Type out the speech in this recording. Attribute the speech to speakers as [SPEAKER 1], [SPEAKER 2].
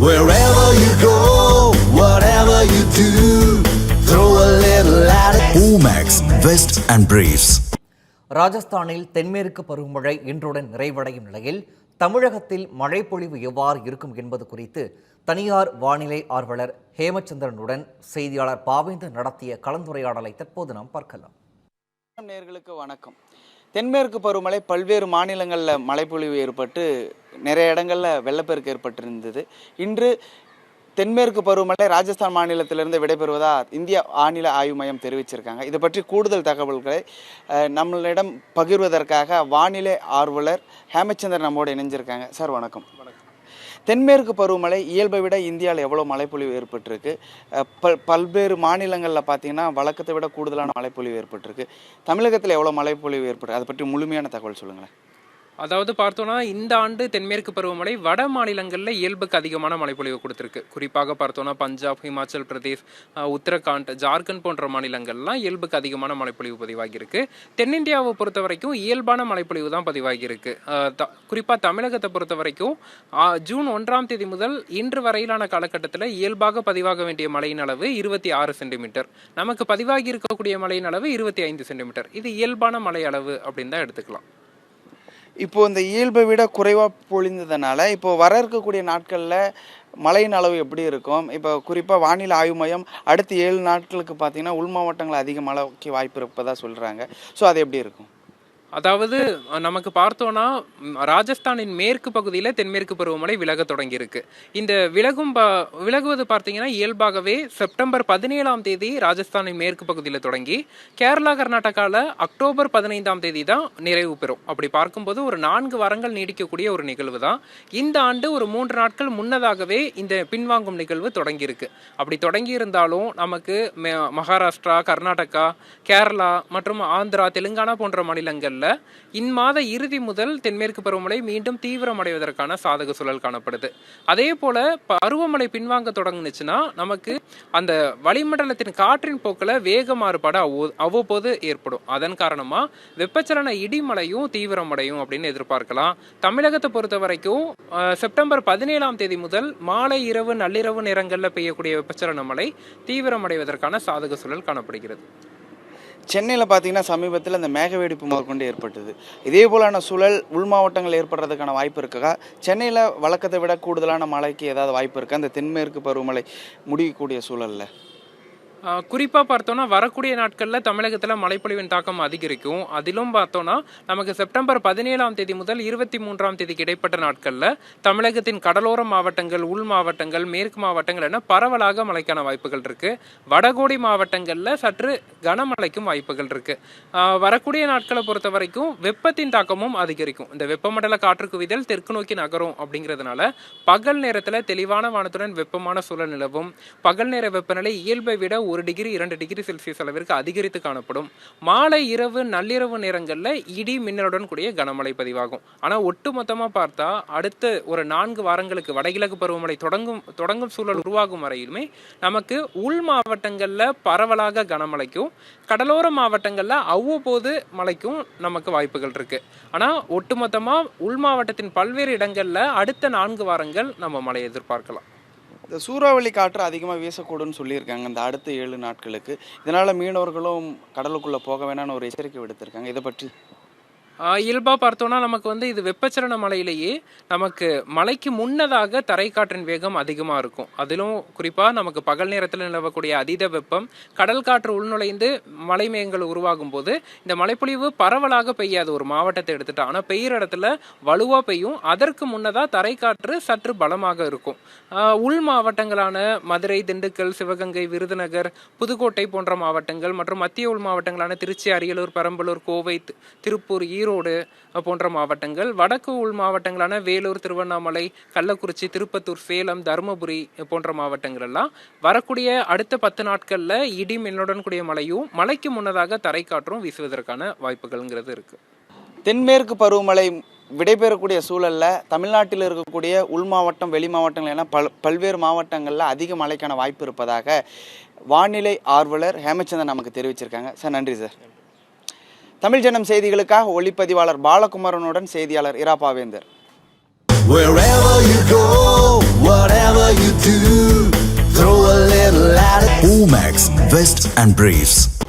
[SPEAKER 1] Wherever you go, whatever you do, throw a little at it. Omax, Vest and Briefs.
[SPEAKER 2] ராஜஸ்தானில் தென்மேற்கு பருவமழை இன்றுடன் நிறைவடையும் நிலையில் தமிழகத்தில் மழைப்பொழிவு எவ்வாறு இருக்கும் என்பது குறித்து தனியார் வானிலை ஆர்வலர் ஹேமச்சந்திரனுடன் செய்தியாளர் பாவேந்தர் நடத்திய கலந்துரையாடலை தற்போது நாம் பார்க்கலாம்
[SPEAKER 3] நேர்களுக்கு வணக்கம் தென்மேற்கு பருவமழை பல்வேறு மாநிலங்களில் மழைப்பொழிவு ஏற்பட்டு நிறைய இடங்களில் வெள்ளப்பெருக்கு ஏற்பட்டிருந்தது. இன்று தென்மேற்கு பருவமழை ராஜஸ்தான் மாநிலத்திலிருந்து விடைபெறுவதா இந்திய வானிலை ஆய்வு மையம் தெரிவிச்சிருக்காங்க. இது பற்றி கூடுதல் தகவல்களை நம்மளிடம் பகிர்வதற்காக வானிலை ஆர்வலர் ஹேமச்சந்திரன் நம்மோடு இணைஞ்சிருக்காங்க. சார் வணக்கம். வணக்கம். தென்மேற்கு பருவமழை இயல்பை விட இந்தியாவில் எவ்வளோ மழைப்பொழிவு ஏற்பட்டிருக்கு? பல் பல்வேறு மாநிலங்களில் பார்த்தீங்கன்னா வழக்கத்தை விட கூடுதலான மழைப்பொழிவு ஏற்பட்டிருக்கு. தமிழகத்தில் எவ்வளோ மழைப்பொழிவு ஏற்பட்டு அதை பற்றி முழுமையான தகவல் சொல்லுங்களேன்.
[SPEAKER 4] அதாவது பார்த்தோன்னா இந்த ஆண்டு தென்மேற்கு பருவமழை வட மாநிலங்களில் இயல்புக்கு அதிகமான மழைப்பொழிவு கொடுத்துருக்கு. குறிப்பாக பார்த்தோன்னா பஞ்சாப் ஹிமாச்சல் பிரதேஷ் உத்தரகாண்ட் ஜார்க்கண்ட் போன்ற மாநிலங்கள்லாம் இயல்புக்கு அதிகமான மழைப்பொழிவு பதிவாகியிருக்கு. தென்னிந்தியாவை பொறுத்த வரைக்கும் இயல்பான மழைப்பொழிவு தான் பதிவாகியிருக்கு. த குறிப்பாக தமிழகத்தை பொறுத்த வரைக்கும் ஜூன் ஒன்றாம் தேதி முதல் இன்று வரையிலான காலகட்டத்தில் இயல்பாக பதிவாக வேண்டிய மழையின் அளவு இருபத்தி ஆறு சென்டிமீட்டர். நமக்கு பதிவாகி இருக்கக்கூடிய மழையின் அளவு இருபத்தி ஐந்து சென்டிமீட்டர். இது இயல்பான மழை அளவு அப்படின்னு தான் எடுத்துக்கலாம்.
[SPEAKER 3] இப்போ இந்த இயல்பை விட குறைவாக பொழிந்ததுனால இப்போ வர இருக்கக்கூடிய நாட்களில் மழையின் அளவு எப்படி இருக்கும்? இப்போ குறிப்பாக வானிலை ஆய்வு மையம் அடுத்த ஏழு நாட்களுக்கு பார்த்தீங்கன்னா உள் மாவட்டங்கள் அதிக மழைக்கு வாய்ப்பு இருப்பதாக சொல்கிறாங்க ஸோ அது எப்படி இருக்கும்?
[SPEAKER 4] அதாவது நமக்கு பார்த்தோன்னா ராஜஸ்தானின் மேற்கு பகுதியில் தென்மேற்கு பருவமழை விலக தொடங்கியிருக்கு. இந்த விலகும் ப- விலகுவது பார்த்தீங்கன்னா இயல்பாகவே செப்டம்பர் பதினேழாம் தேதி ராஜஸ்தானின் மேற்கு பகுதியில் தொடங்கி கேரளா கர்நாடகாவில் அக்டோபர் பதினைந்தாம் தேதி தான் நிறைவு பெறும். அப்படி பார்க்கும்போது ஒரு நான்கு வாரங்கள் நீடிக்கக்கூடிய ஒரு நிகழ்வு தான். இந்த ஆண்டு ஒரு மூன்று நாட்கள் முன்னதாகவே இந்த பின்வாங்கும் நிகழ்வு தொடங்கியிருக்கு. அப்படி தொடங்கி இருந்தாலும் நமக்கு ம- மகாராஷ்டிரா கர்நாடகா கேரளா மற்றும் ஆந்திரா தெலுங்கானா போன்ற மாநிலங்கள் மாநிலங்களில் இம்மாத இறுதி முதல் தென்மேற்கு பருவமழை மீண்டும் தீவிரமடைவதற்கான சாதக சூழல் காணப்படுது. அதே போல பருவமழை பின்வாங்க தொடங்குனுச்சுன்னா நமக்கு அந்த வளிமண்டலத்தின் காற்றின் போக்கில் வேக மாறுபாடு அவ்வோ- அவ்வப்போது ஏற்படும். அதன் காரணமா வெப்பச்சலன இடிமலையும் தீவிரமடையும் அப்படின்னு எதிர்பார்க்கலாம். தமிழகத்தை பொறுத்த வரைக்கும் செப்டம்பர் பதினேழாம் தேதி முதல் மாலை இரவு நள்ளிரவு நேரங்களில் பெய்யக்கூடிய வெப்பச்சலன மழை தீவிரமடைவதற்கான சாதக சூழல் காணப்படுகிறது.
[SPEAKER 3] சென்னையில் பார்த்தீங்கன்னா சமீபத்தில் அந்த மேகவெடிப்பு முதற்கொண்டு ஏற்பட்டது. இதே போலான சூழல் உள் மாவட்டங்கள் ஏற்படுறதுக்கான வாய்ப்பு இருக்கா? சென்னையில் வழக்கத்தை விட கூடுதலான மழைக்கு ஏதாவது வாய்ப்பு இருக்கா? அந்த தென்மேற்கு பருவமழை முடியக்கூடிய சூழல்ல.
[SPEAKER 4] குறிப்பாக பார்த்தோன்னா வரக்கூடிய நாட்களில் தமிழகத்தில் மழைப்பொழிவின் தாக்கம் அதிகரிக்கும். அதிலும் பார்த்தோன்னா நமக்கு செப்டம்பர் பதினேழாம் தேதி முதல் இருபத்தி மூன்றாம் தேதிக்கு இடைப்பட்ட நாட்களில் தமிழகத்தின் கடலோர மாவட்டங்கள் உள் மாவட்டங்கள் மேற்கு மாவட்டங்கள் என பரவலாக மழைக்கான வாய்ப்புகள் இருக்குது வடகோடி மாவட்டங்களில் சற்று கனமழைக்கும் வாய்ப்புகள் இருக்குது வரக்கூடிய நாட்களை பொறுத்த வரைக்கும் வெப்பத்தின் தாக்கமும் அதிகரிக்கும். இந்த வெப்பமண்டல காற்று குவிதல் தெற்கு நோக்கி நகரும் அப்படிங்கிறதுனால பகல் நேரத்தில் தெளிவான வானத்துடன் வெப்பமான சூழல் நிலவும். பகல் நேர வெப்பநிலை இயல்பை விட ஒரு டிகிரி இரண்டு டிகிரி செல்சியஸ் அளவிற்கு அதிகரித்து காணப்படும். மாலை இரவு நள்ளிரவு நேரங்களில் இடி மின்னலுடன் கூடிய கனமழை பதிவாகும். ஆனால் ஒட்டு மொத்தமாக பார்த்தா அடுத்த ஒரு நான்கு வாரங்களுக்கு வடகிழக்கு பருவமழை தொடங்கும் தொடங்கும் சூழல் உருவாகும் வரையிலுமே நமக்கு உள் மாவட்டங்களில் பரவலாக கனமழைக்கும் கடலோர மாவட்டங்களில் அவ்வப்போது மழைக்கும் நமக்கு வாய்ப்புகள் இருக்கு. ஆனால் ஒட்டுமொத்தமாக உள் மாவட்டத்தின் பல்வேறு இடங்களில் அடுத்த நான்கு வாரங்கள் நம்ம மழை எதிர்பார்க்கலாம்.
[SPEAKER 3] இந்த சூறாவளி காற்று அதிகமாக வீசக்கூடும்னு சொல்லியிருக்காங்க. இந்த அடுத்த ஏழு நாட்களுக்கு. இதனால் மீனவர்களும் கடலுக்குள்ளே போக வேணான்னு ஒரு எச்சரிக்கை விடுத்திருக்காங்க. இதை பற்றி?
[SPEAKER 4] இயல்பாக பார்த்தோன்னா நமக்கு வந்து இது வெப்பச்சலன மலையிலேயே நமக்கு மலைக்கு முன்னதாக தரைக்காற்றின் வேகம் அதிகமாக இருக்கும். அதிலும் குறிப்பாக நமக்கு பகல் நேரத்தில் நிலவக்கூடிய அதீத வெப்பம் கடல் காற்று உள்நுழைந்து மலை மேகங்கள் உருவாகும் போது இந்த மழைப்பொழிவு பரவலாக பெய்யாது. ஒரு மாவட்டத்தை எடுத்துட்டா ஆனால் பெய்கிற இடத்துல வலுவாக பெய்யும். அதற்கு முன்னதாக தரைக்காற்று சற்று பலமாக இருக்கும். உள் மாவட்டங்களான மதுரை திண்டுக்கல் சிவகங்கை விருதுநகர் புதுக்கோட்டை போன்ற மாவட்டங்கள் மற்றும் மத்திய உள் மாவட்டங்களான திருச்சி அரியலூர் பெரம்பலூர் கோவை திருப்பூர் ஈரோடு ஈரோடு போன்ற மாவட்டங்கள் வடக்கு உள் மாவட்டங்களான வேலூர் திருவண்ணாமலை கள்ளக்குறிச்சி திருப்பத்தூர் சேலம் தருமபுரி போன்ற மாவட்டங்கள் எல்லாம் வரக்கூடிய அடுத்த பத்து நாட்களில் இடி மின்னுடன் கூடிய மழையும் மழைக்கு முன்னதாக தரைக்காற்றும் வீசுவதற்கான வாய்ப்புகள்ங்கிறது இருக்கு.
[SPEAKER 3] தென்மேற்கு பருவமழை விடைபெறக்கூடிய சூழலில் தமிழ்நாட்டில் இருக்கக்கூடிய உள் மாவட்டம் வெளி மாவட்டங்கள் என பல் பல்வேறு மாவட்டங்களில் அதிக மழைக்கான வாய்ப்பு இருப்பதாக வானிலை ஆர்வலர் ஹேமச்சந்திரன் நமக்கு தெரிவிச்சிருக்காங்க. சார் நன்றி சார். தமிழ் ஜனம் செய்திகளுக்காக ஒளிப்பதிவாளர் பாலகுமரனுடன் செய்தியாளர் இரா பாவேந்தர்.
[SPEAKER 1] Omax Vest and Briefs.